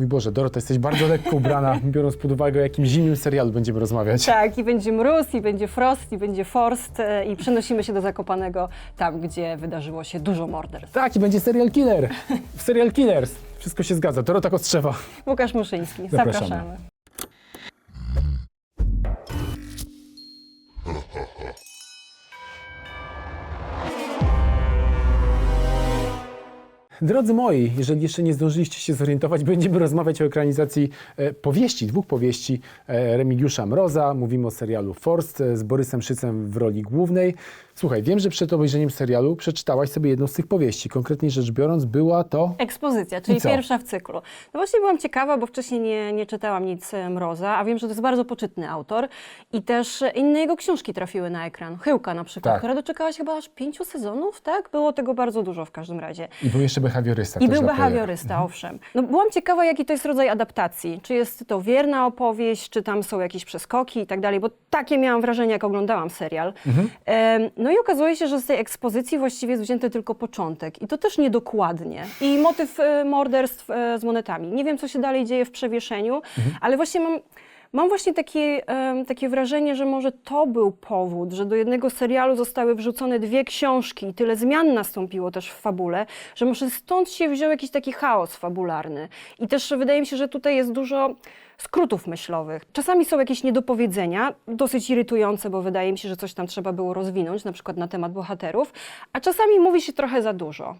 Mój Boże, Dorota, jesteś bardzo lekko ubrana, biorąc pod uwagę, o jakim zimnym serialu będziemy rozmawiać. Tak, i będzie mróz, i będzie frost, i będzie forst, e, i przenosimy się do Zakopanego, tam, gdzie wydarzyło się dużo morderstw. Tak, i będzie serial killer. W serial Killers. Wszystko się zgadza. Dorota Kostrzewa. Łukasz Muszyński, Zapraszamy. zapraszamy. Drodzy moi, jeżeli jeszcze nie zdążyliście się zorientować, będziemy rozmawiać o ekranizacji e, powieści, dwóch powieści e, Remigiusza Mroza. Mówimy o serialu Forst e, z Borysem Szycem w roli głównej. Słuchaj, wiem, że przed obejrzeniem serialu przeczytałaś sobie jedną z tych powieści. Konkretnie rzecz biorąc, była to... Ekspozycja, czyli pierwsza w cyklu. No właśnie byłam ciekawa, bo wcześniej nie, nie czytałam nic Mroza, a wiem, że to jest bardzo poczytny autor i też inne jego książki trafiły na ekran. Chyłka na przykład, Tak. która doczekała się chyba aż pięciu sezonów, tak? Było tego bardzo dużo w każdym razie. I był jeszcze behawiorysta. I był behawiorysta, owszem. No, byłam ciekawa, jaki to jest rodzaj adaptacji. Czy jest to wierna opowieść, czy tam są jakieś przeskoki i tak dalej, bo takie miałam wrażenie, jak oglądałam serial. Em, no i okazuje się, że z tej ekspozycji właściwie jest wzięty tylko początek i to też niedokładnie. I motyw e, morderstw e, z monetami. Nie wiem, co się dalej dzieje w przewieszeniu, ale właśnie mam... Mam właśnie takie, takie wrażenie, że może to był powód, że do jednego serialu zostały wrzucone dwie książki i tyle zmian nastąpiło też w fabule, że może stąd się wziął jakiś taki chaos fabularny. I też wydaje mi się, że tutaj jest dużo skrótów myślowych. Czasami są jakieś niedopowiedzenia, dosyć irytujące, bo wydaje mi się, że coś tam trzeba było rozwinąć, na przykład na temat bohaterów, a czasami mówi się trochę za dużo.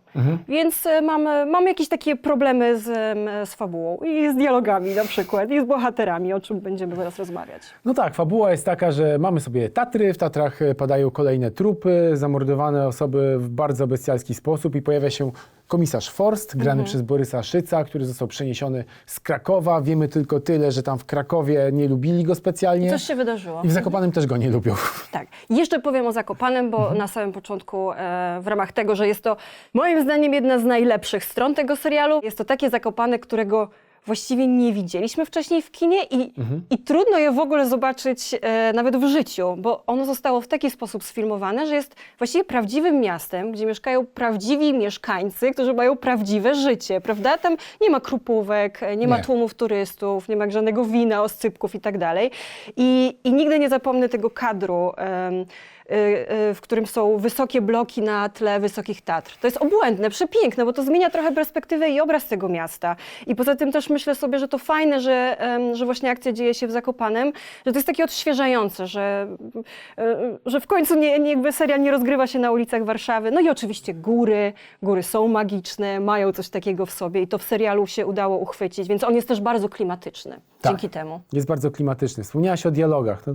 Więc e, mamy, mamy jakieś takie problemy z, em, z fabułą i z dialogami na przykład, i z bohaterami, o czym będziemy teraz rozmawiać. No tak, fabuła jest taka, że mamy sobie Tatry, w Tatrach e, padają kolejne trupy, zamordowane osoby w bardzo bestialski sposób i pojawia się komisarz Forst, grany przez Borysa Szyca, który został przeniesiony z Krakowa. Wiemy tylko tyle, że tam w Krakowie nie lubili go specjalnie Coś się wydarzyło. i w Zakopanem też go nie lubią. Tak. Jeszcze powiem o Zakopanem, bo na samym początku e, w ramach tego, że jest to moim zdaniem jedna z najlepszych stron tego serialu. Jest to takie Zakopane, którego właściwie nie widzieliśmy wcześniej w kinie i, i trudno je w ogóle zobaczyć e, nawet w życiu, bo ono zostało w taki sposób sfilmowane, że jest właściwie prawdziwym miastem, gdzie mieszkają prawdziwi mieszkańcy, którzy mają prawdziwe życie, prawda? Tam nie ma krupówek, e, nie ma Nie. tłumów turystów, nie ma żadnego wina, oscypków i tak dalej. I, nigdy nie zapomnę tego kadru, y, w którym są wysokie bloki na tle wysokich Tatr. To jest obłędne, przepiękne, bo to zmienia trochę perspektywę i obraz tego miasta. I poza tym też myślę sobie, że to fajne, że, że właśnie akcja dzieje się w Zakopanem, że to jest takie odświeżające, że, y, y, że w końcu nie, nie, jakby serial nie rozgrywa się na ulicach Warszawy. No i oczywiście góry, góry są magiczne, mają coś takiego w sobie i to w serialu się udało uchwycić, więc on jest też bardzo klimatyczny Tak. dzięki temu. Jest bardzo klimatyczny. Wspomniałaś o dialogach. To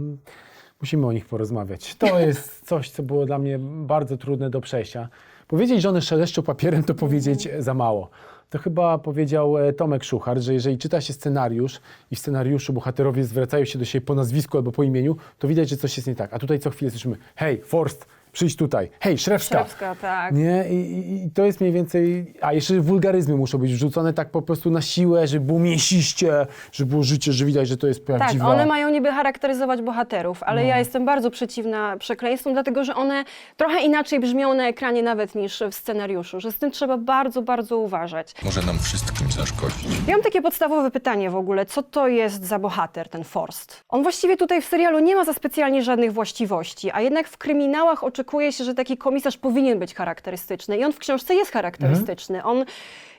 musimy o nich porozmawiać. To jest coś, co było dla mnie bardzo trudne do przejścia. Powiedzieć, że one szeleszczą papierem, to powiedzieć za mało. To chyba powiedział e, Tomek Szuchar, że jeżeli czyta się scenariusz i w scenariuszu bohaterowie zwracają się do siebie po nazwisku albo po imieniu, to widać, że coś jest nie tak. A tutaj co chwilę słyszymy, hej, Forst, przyjdź tutaj, hej, Szrewska. Szewska, tak. Nie, I, i, i to jest mniej więcej. A jeszcze wulgaryzmy muszą być wrzucone tak po prostu na siłę, żeby było mięsiście, żeby było życie, że widać, że to jest Tak, prawdziwa. one mają niby charakteryzować bohaterów, ale No. ja jestem bardzo przeciwna przekleństwom, dlatego że one trochę inaczej brzmią na ekranie nawet niż w scenariuszu, że z tym trzeba bardzo, bardzo uważać. Może nam wszystkim zaszkodzić. Ja mam takie podstawowe pytanie w ogóle, co to jest za bohater, ten Forst? On właściwie tutaj w serialu nie ma za specjalnie żadnych właściwości, a jednak w kryminałach oczekuje się, że taki komisarz powinien być charakterystyczny i on w książce jest charakterystyczny. On,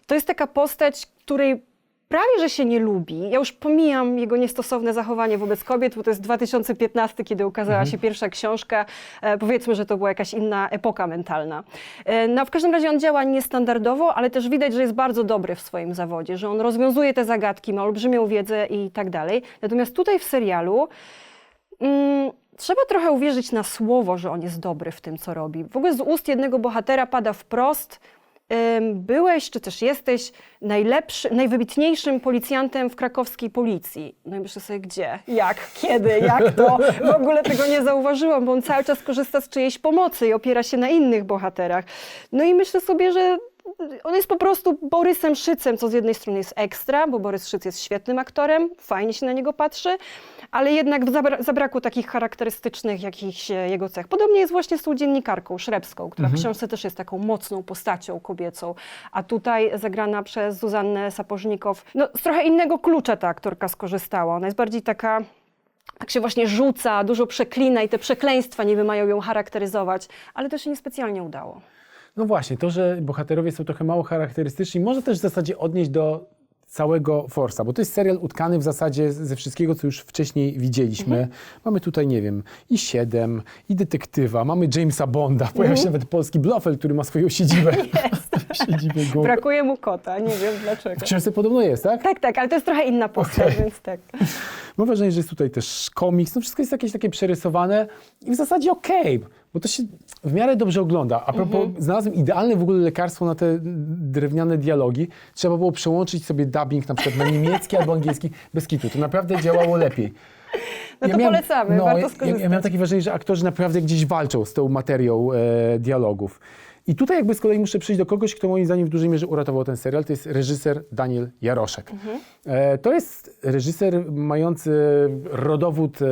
to jest taka postać, której prawie, że się nie lubi. Ja już pomijam jego niestosowne zachowanie wobec kobiet, bo to jest 2015, kiedy ukazała się pierwsza książka. E, powiedzmy, że to była jakaś inna epoka mentalna. E, no, w każdym razie on działa niestandardowo, ale też widać, że jest bardzo dobry w swoim zawodzie, że on rozwiązuje te zagadki, ma olbrzymią wiedzę i tak dalej. Natomiast tutaj w serialu mm, trzeba trochę uwierzyć na słowo, że on jest dobry w tym, co robi. W ogóle z ust jednego bohatera pada wprost, byłeś, czy też jesteś najlepszy, najwybitniejszym policjantem w krakowskiej policji. No i myślę sobie, gdzie, jak, kiedy, jak to? W ogóle tego nie zauważyłam, bo on cały czas korzysta z czyjejś pomocy i opiera się na innych bohaterach. No i myślę sobie, że on jest po prostu Borysem Szycem, co z jednej strony jest ekstra, bo Borys Szyc jest świetnym aktorem, fajnie się na niego patrzy, ale jednak zabra- zabrakło takich charakterystycznych jakichś e, jego cech. Podobnie jest właśnie z tą dziennikarką Szrebską, która w książce też jest taką mocną postacią kobiecą, a tutaj zagrana przez Zuzannę Sapożnikow. No, z trochę innego klucza ta aktorka skorzystała. Ona jest bardziej taka tak się właśnie rzuca, dużo przeklina i te przekleństwa niby mają ją charakteryzować, ale to się niespecjalnie udało. No właśnie, to, że bohaterowie są trochę mało charakterystyczni, może też w zasadzie odnieść do całego Forsa, bo to jest serial utkany w zasadzie ze wszystkiego, co już wcześniej widzieliśmy. Mamy tutaj, nie wiem, i Siedem, i detektywa, mamy Jamesa Bonda, pojawia się nawet polski Blofeld, który ma swoją siedzibę. siedzibę główną. Brakuje mu kota, nie wiem dlaczego. W książce podobno jest, tak? Tak, tak, ale to jest trochę inna postać, Okej. więc tak. Mam wrażenie, że jest tutaj też komiks, no wszystko jest jakieś takie przerysowane i w zasadzie okej, bo to się w miarę dobrze ogląda. A propos, znalazłem idealne w ogóle lekarstwo na te drewniane dialogi. Trzeba było przełączyć sobie dubbing na przykład na niemiecki albo angielski bez kitu. To naprawdę działało lepiej. No to polecamy, no, warto ja, ja, skorzystać. ja miałem takie wrażenie, że aktorzy naprawdę gdzieś walczą z tą materią e, dialogów. I tutaj jakby z kolei muszę przejść do kogoś, kto moim zdaniem w dużej mierze uratował ten serial, to jest reżyser Daniel Jaroszek. E, to jest reżyser mający rodowód e,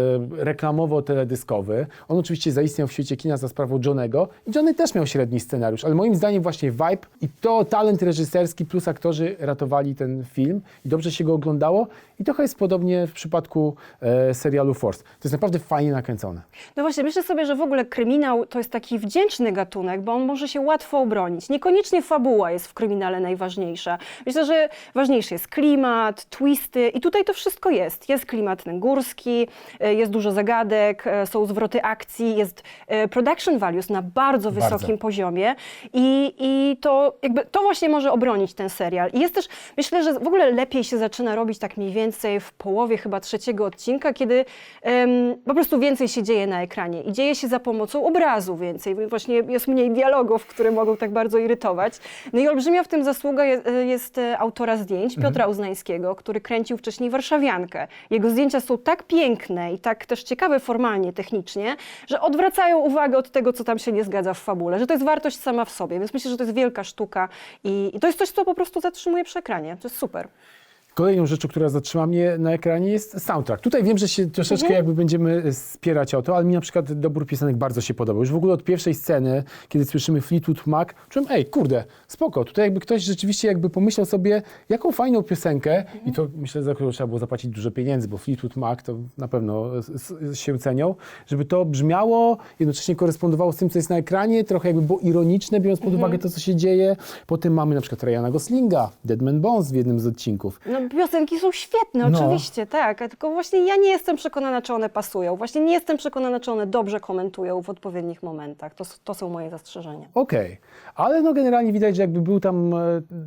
reklamowo-teledyskowy. On oczywiście zaistniał w świecie kina za sprawą Johnego i Johnny też miał średni scenariusz, ale moim zdaniem właśnie vibe i to talent reżyserski plus aktorzy ratowali ten film i dobrze się go oglądało i trochę jest podobnie w przypadku e, serialu Force. To jest naprawdę fajnie nakręcone. No właśnie, myślę sobie, że w ogóle kryminał to jest taki wdzięczny gatunek, bo on może się łatwo obronić. Niekoniecznie fabuła jest w kryminale najważniejsza. Myślę, że ważniejszy jest klimat, twisty i tutaj to wszystko jest. Jest klimat ten górski, e, jest dużo zagadek, e, są zwroty akcji, jest e, production values na bardzo Bardzo. wysokim poziomie i, i to jakby to właśnie może obronić ten serial. I jest też, myślę, że w ogóle lepiej się zaczyna robić tak mniej więcej w połowie chyba trzeciego odcinka, kiedy em, po prostu więcej się dzieje na ekranie i dzieje się za pomocą obrazu więcej. Właśnie jest mniej dialogów, które mogą tak bardzo irytować. No i olbrzymia w tym zasługa jest, jest e, autora zdjęć, Piotra Uznańskiego, który kręcił wcześniej Warszawiankę. Jego zdjęcia są tak piękne i tak też ciekawe formalnie, technicznie, że odwracają uwagę od tego, co tam się nie zgadza w fabule, że to jest wartość sama w sobie. Więc myślę, że to jest wielka sztuka i, i to jest coś, co po prostu zatrzymuje przy ekranie. To jest super. Kolejną rzeczą, która zatrzyma mnie na ekranie jest soundtrack. Tutaj wiem, że się troszeczkę Mhm. jakby będziemy spierać o to, ale mi na przykład dobór piosenek bardzo się podobał. Już w ogóle od pierwszej sceny, kiedy słyszymy Fleetwood Mac, czułem, ej, kurde, spoko. Tutaj jakby ktoś rzeczywiście jakby pomyślał sobie, jaką fajną piosenkę i to myślę, za którą trzeba było zapłacić dużo pieniędzy, bo Fleetwood Mac to na pewno się cenią, żeby to brzmiało, jednocześnie korespondowało z tym, co jest na ekranie, trochę jakby było ironiczne, biorąc pod uwagę to, co się dzieje. Potem mamy na przykład Ryana Goslinga, Deadman Bones w jednym z odcinków. No, piosenki są świetne, No. oczywiście, tak. a Tylko właśnie ja nie jestem przekonana, czy one pasują. Właśnie nie jestem przekonana, czy one dobrze komentują w odpowiednich momentach. To, s- to są moje zastrzeżenia. Okej, ale no generalnie widać, że jakby był tam e,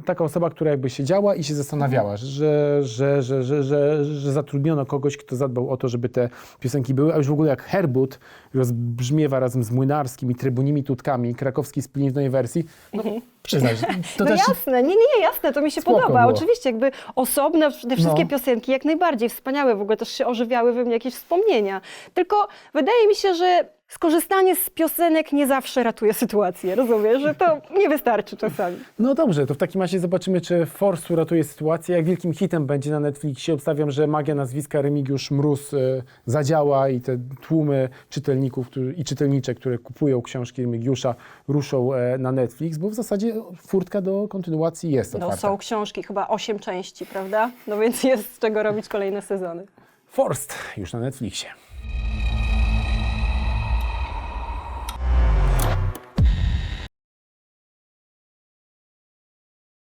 taka osoba, która jakby siedziała i się zastanawiała, że, że, że, że, że, że zatrudniono kogoś, kto zadbał o to, żeby te piosenki były, a już w ogóle jak Herbut rozbrzmiewa razem z Młynarskim i Trybunimi Tutkami, krakowski w nowej wersji, no przyznaj, że to no też... jasne, nie, nie, jasne, to mi się Spoko podoba. było. Oczywiście, jakby osobne, te wszystkie No. piosenki jak najbardziej wspaniałe, w ogóle też się ożywiały we mnie jakieś wspomnienia. Tylko wydaje mi się, że skorzystanie z piosenek nie zawsze ratuje sytuację, rozumiesz, że to nie wystarczy czasami. No dobrze, to w takim razie zobaczymy, czy Force uratuje sytuację. Jak wielkim hitem będzie na Netflixie, obstawiam, że magia nazwiska Remigiusz Mróz e, zadziała i te tłumy czytelników którzy, i czytelniczek, które kupują książki Remigiusza, ruszą e, na Netflix, bo w zasadzie furtka do kontynuacji jest No otwarta. są książki, chyba osiem części, prawda? No więc jest z czego robić kolejne sezony. Forst już na Netflixie.